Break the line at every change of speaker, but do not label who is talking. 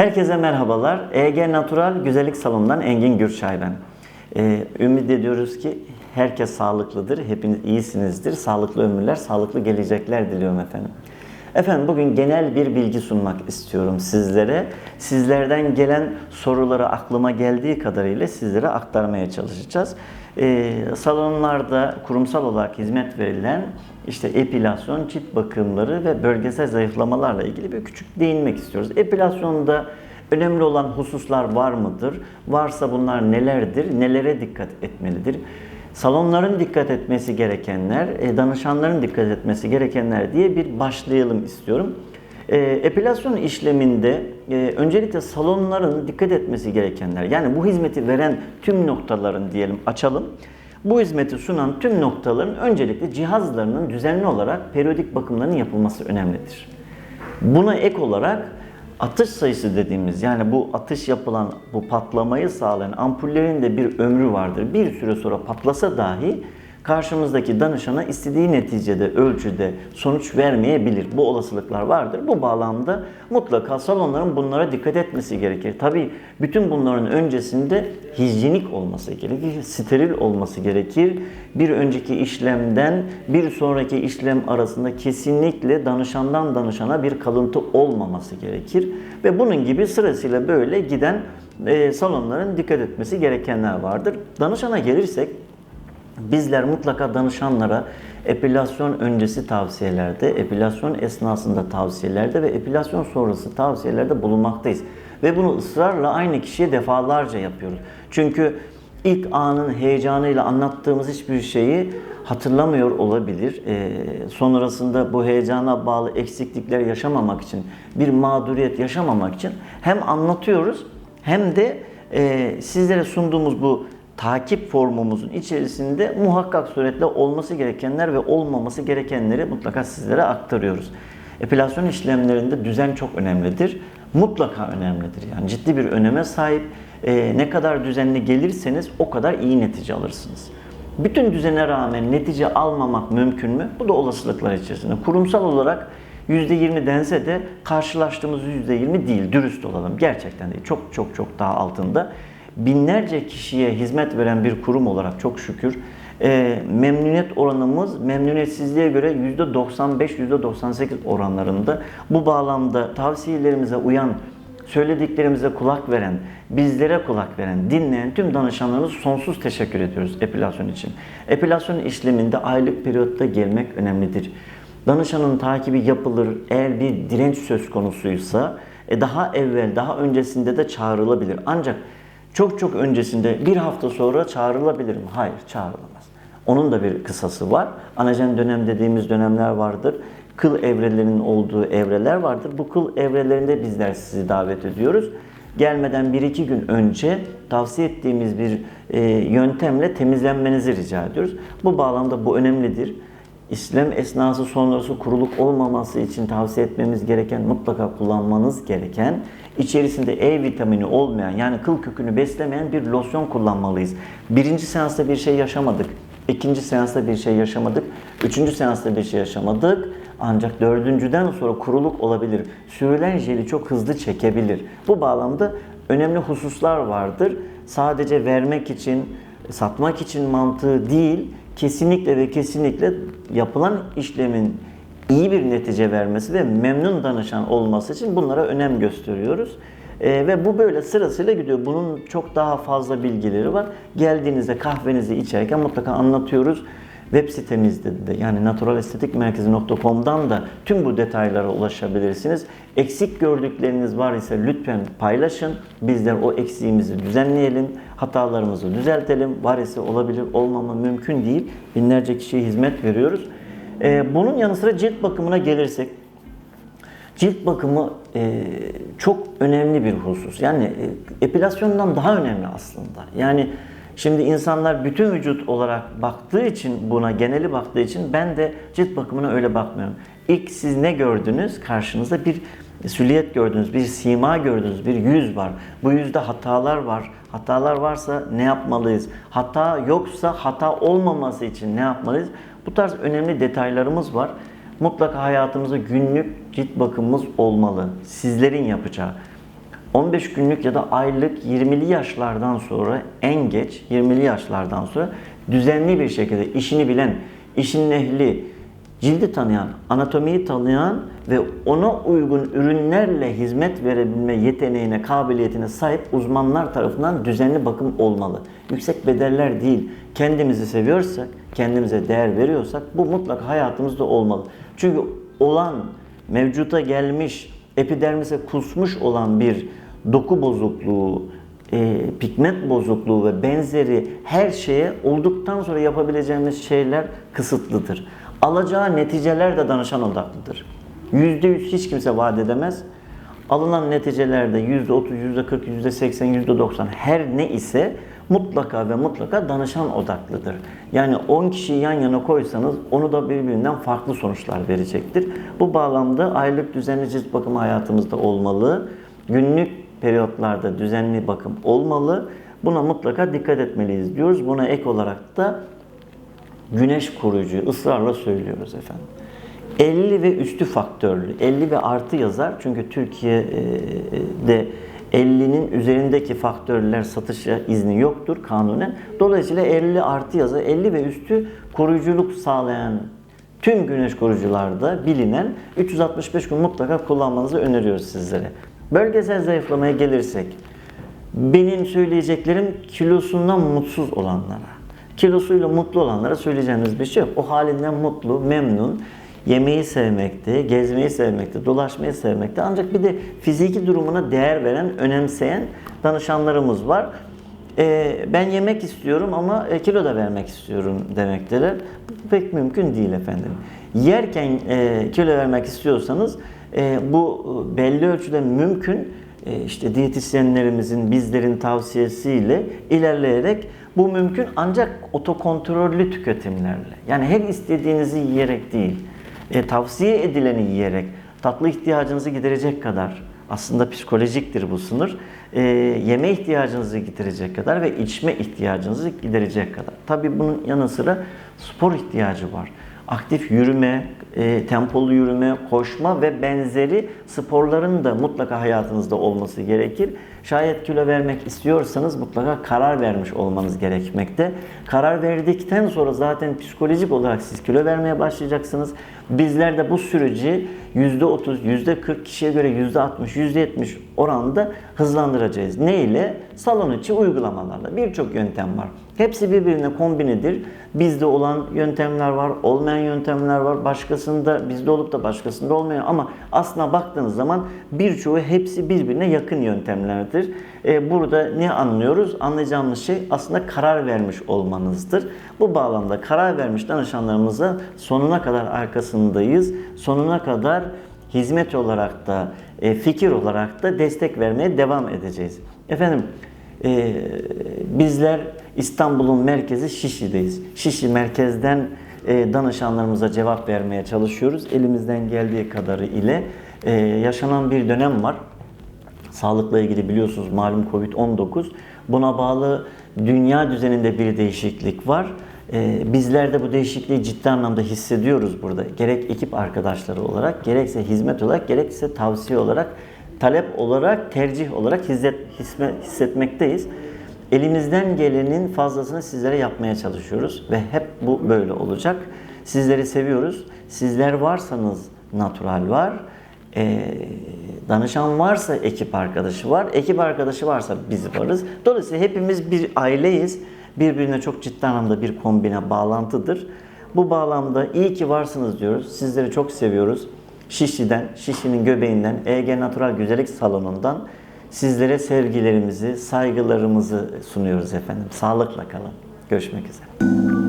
Herkese merhabalar. EG Natural Güzellik Salonu'ndan Engin Gürçay ben. Ee, ümit ediyoruz ki herkes sağlıklıdır, hepiniz iyisinizdir. Sağlıklı ömürler, sağlıklı gelecekler diliyorum efendim. Efendim bugün genel bir bilgi sunmak istiyorum sizlere. Sizlerden gelen soruları aklıma geldiği kadarıyla sizlere aktarmaya çalışacağız. Ee, salonlarda kurumsal olarak hizmet verilen işte epilasyon, cilt bakımları ve bölgesel zayıflamalarla ilgili bir küçük değinmek istiyoruz. Epilasyonda önemli olan hususlar var mıdır? Varsa bunlar nelerdir? Nelere dikkat etmelidir? Salonların dikkat etmesi gerekenler, e, danışanların dikkat etmesi gerekenler diye bir başlayalım istiyorum. E, epilasyon işleminde e, öncelikle salonların dikkat etmesi gerekenler, yani bu hizmeti veren tüm noktaların diyelim açalım. Bu hizmeti sunan tüm noktaların öncelikle cihazlarının düzenli olarak periyodik bakımlarının yapılması önemlidir. Buna ek olarak atış sayısı dediğimiz yani bu atış yapılan bu patlamayı sağlayan ampullerin de bir ömrü vardır. Bir süre sonra patlasa dahi karşımızdaki danışana istediği neticede, ölçüde sonuç vermeyebilir. Bu olasılıklar vardır. Bu bağlamda mutlaka salonların bunlara dikkat etmesi gerekir. Tabii bütün bunların öncesinde hijyenik olması gerekir, steril olması gerekir. Bir önceki işlemden bir sonraki işlem arasında kesinlikle danışandan danışana bir kalıntı olmaması gerekir. Ve bunun gibi sırasıyla böyle giden e, salonların dikkat etmesi gerekenler vardır. Danışana gelirsek Bizler mutlaka danışanlara epilasyon öncesi tavsiyelerde, epilasyon esnasında tavsiyelerde ve epilasyon sonrası tavsiyelerde bulunmaktayız. Ve bunu ısrarla aynı kişiye defalarca yapıyoruz. Çünkü ilk anın heyecanıyla anlattığımız hiçbir şeyi hatırlamıyor olabilir. Ee, sonrasında bu heyecana bağlı eksiklikler yaşamamak için, bir mağduriyet yaşamamak için hem anlatıyoruz hem de e, sizlere sunduğumuz bu takip formumuzun içerisinde muhakkak suretle olması gerekenler ve olmaması gerekenleri mutlaka sizlere aktarıyoruz. Epilasyon işlemlerinde düzen çok önemlidir. Mutlaka önemlidir. Yani ciddi bir öneme sahip. Ee, ne kadar düzenli gelirseniz o kadar iyi netice alırsınız. Bütün düzene rağmen netice almamak mümkün mü? Bu da olasılıklar içerisinde. Kurumsal olarak %20 dense de karşılaştığımız %20 değil. Dürüst olalım. Gerçekten değil. Çok çok çok daha altında binlerce kişiye hizmet veren bir kurum olarak çok şükür e, memnuniyet oranımız memnuniyetsizliğe göre %95-%98 oranlarında. Bu bağlamda tavsiyelerimize uyan, söylediklerimize kulak veren, bizlere kulak veren, dinleyen tüm danışanlarımız sonsuz teşekkür ediyoruz epilasyon için. Epilasyon işleminde aylık periyotta gelmek önemlidir. Danışanın takibi yapılır. Eğer bir direnç söz konusuysa e, daha evvel, daha öncesinde de çağrılabilir. Ancak çok çok öncesinde bir hafta sonra çağrılabilir mi? Hayır, çağrılamaz. Onun da bir kısası var. Anajen dönem dediğimiz dönemler vardır. Kıl evrelerinin olduğu evreler vardır. Bu kıl evrelerinde bizler sizi davet ediyoruz. Gelmeden bir iki gün önce tavsiye ettiğimiz bir e, yöntemle temizlenmenizi rica ediyoruz. Bu bağlamda bu önemlidir. İşlem esnası sonrası kuruluk olmaması için tavsiye etmemiz gereken, mutlaka kullanmanız gereken, içerisinde E vitamini olmayan yani kıl kökünü beslemeyen bir losyon kullanmalıyız. Birinci seansta bir şey yaşamadık. ikinci seansta bir şey yaşamadık. Üçüncü seansta bir şey yaşamadık. Ancak dördüncüden sonra kuruluk olabilir. Sürülen jeli çok hızlı çekebilir. Bu bağlamda önemli hususlar vardır. Sadece vermek için, satmak için mantığı değil, kesinlikle ve kesinlikle yapılan işlemin iyi bir netice vermesi ve memnun danışan olması için bunlara önem gösteriyoruz. Ee, ve bu böyle sırasıyla gidiyor. Bunun çok daha fazla bilgileri var. Geldiğinizde kahvenizi içerken mutlaka anlatıyoruz. Web sitemizde de yani naturalestetikmerkezi.com'dan da tüm bu detaylara ulaşabilirsiniz. Eksik gördükleriniz var ise lütfen paylaşın. Bizler o eksiğimizi düzenleyelim, hatalarımızı düzeltelim. Var ise olabilir, olmama mümkün değil. Binlerce kişiye hizmet veriyoruz. Ee, bunun yanı sıra cilt bakımına gelirsek, cilt bakımı e, çok önemli bir husus. Yani e, epilasyondan daha önemli aslında. Yani Şimdi insanlar bütün vücut olarak baktığı için buna geneli baktığı için ben de cilt bakımına öyle bakmıyorum. İlk siz ne gördünüz? Karşınızda bir süliyet gördünüz, bir sima gördünüz, bir yüz var. Bu yüzde hatalar var. Hatalar varsa ne yapmalıyız? Hata yoksa hata olmaması için ne yapmalıyız? Bu tarz önemli detaylarımız var. Mutlaka hayatımızda günlük cilt bakımımız olmalı. Sizlerin yapacağı. 15 günlük ya da aylık 20'li yaşlardan sonra en geç 20'li yaşlardan sonra düzenli bir şekilde işini bilen, işin ehli, cildi tanıyan, anatomiyi tanıyan ve ona uygun ürünlerle hizmet verebilme yeteneğine, kabiliyetine sahip uzmanlar tarafından düzenli bakım olmalı. Yüksek bedeller değil. Kendimizi seviyorsak, kendimize değer veriyorsak bu mutlaka hayatımızda olmalı. Çünkü olan, mevcuta gelmiş, epidermise kusmuş olan bir doku bozukluğu, e, pigment bozukluğu ve benzeri her şeye olduktan sonra yapabileceğimiz şeyler kısıtlıdır. Alacağı neticeler de danışan odaklıdır. %100 hiç kimse vaat edemez. Alınan neticelerde %30, %40, %80, %90 her ne ise mutlaka ve mutlaka danışan odaklıdır. Yani 10 kişiyi yan yana koysanız onu da birbirinden farklı sonuçlar verecektir. Bu bağlamda aylık düzenli cilt bakımı hayatımızda olmalı. Günlük periyotlarda düzenli bakım olmalı. Buna mutlaka dikkat etmeliyiz diyoruz. Buna ek olarak da güneş koruyucuyu ısrarla söylüyoruz efendim. 50 ve üstü faktörlü, 50 ve artı yazar çünkü Türkiye'de 50'nin üzerindeki faktörler satışa izni yoktur kanunen. Dolayısıyla 50 artı yazar, 50 ve üstü koruyuculuk sağlayan tüm güneş koruyucularda bilinen 365 gün mutlaka kullanmanızı öneriyoruz sizlere. Bölgesel zayıflamaya gelirsek, benim söyleyeceklerim kilosundan mutsuz olanlara, kilosuyla mutlu olanlara söyleyeceğiniz bir şey yok. O halinden mutlu, memnun, yemeği sevmekte, gezmeyi sevmekte, dolaşmayı sevmekte. Ancak bir de fiziki durumuna değer veren, önemseyen danışanlarımız var. Ee, ben yemek istiyorum ama e, kilo da vermek istiyorum demekteler. Bu pek mümkün değil efendim. Yerken e, kilo vermek istiyorsanız e, bu belli ölçüde mümkün. E, işte diyetisyenlerimizin, bizlerin tavsiyesiyle ilerleyerek bu mümkün ancak otokontrollü tüketimlerle. Yani her istediğinizi yiyerek değil, e, tavsiye edileni yiyerek tatlı ihtiyacınızı giderecek kadar aslında psikolojiktir bu sınır. E, yeme ihtiyacınızı giderecek kadar ve içme ihtiyacınızı giderecek kadar. Tabii bunun yanı sıra spor ihtiyacı var. Aktif yürüme, e, tempolu yürüme, koşma ve benzeri sporların da mutlaka hayatınızda olması gerekir. Şayet kilo vermek istiyorsanız mutlaka karar vermiş olmanız gerekmekte. Karar verdikten sonra zaten psikolojik olarak siz kilo vermeye başlayacaksınız. Bizler de bu süreci %30, %40 kişiye göre %60, %70 oranda hızlandıracağız. Ne ile? Salon içi uygulamalarla. Birçok yöntem var. Hepsi birbirine kombinedir. Bizde olan yöntemler var, olmayan yöntemler var. Başkasında bizde olup da başkasında olmayan ama aslına baktığınız zaman birçoğu hepsi birbirine yakın yöntemlerdir. Ee, burada ne anlıyoruz? Anlayacağımız şey aslında karar vermiş olmanızdır. Bu bağlamda karar vermiş danışanlarımıza sonuna kadar arkasındayız. Sonuna kadar hizmet olarak da, e, fikir olarak da destek vermeye devam edeceğiz. Efendim, e, bizler İstanbul'un merkezi Şişli'deyiz. Şişli merkezden e, danışanlarımıza cevap vermeye çalışıyoruz. Elimizden geldiği kadarı ile e, yaşanan bir dönem var. Sağlıkla ilgili biliyorsunuz malum Covid-19. Buna bağlı dünya düzeninde bir değişiklik var. Ee, bizler de bu değişikliği ciddi anlamda hissediyoruz burada. Gerek ekip arkadaşları olarak, gerekse hizmet olarak, gerekse tavsiye olarak, talep olarak, tercih olarak hisset, hisme, hissetmekteyiz. Elimizden gelenin fazlasını sizlere yapmaya çalışıyoruz ve hep bu böyle olacak. Sizleri seviyoruz. Sizler varsanız natural var. Ee, danışan varsa ekip arkadaşı var. Ekip arkadaşı varsa biz varız. Dolayısıyla hepimiz bir aileyiz. Birbirine çok ciddi anlamda bir kombine bağlantıdır. Bu bağlamda iyi ki varsınız diyoruz. Sizleri çok seviyoruz. Şişli'den, Şişli'nin göbeğinden, EG Natural Güzellik Salonu'ndan sizlere sevgilerimizi, saygılarımızı sunuyoruz efendim. Sağlıkla kalın. Görüşmek üzere.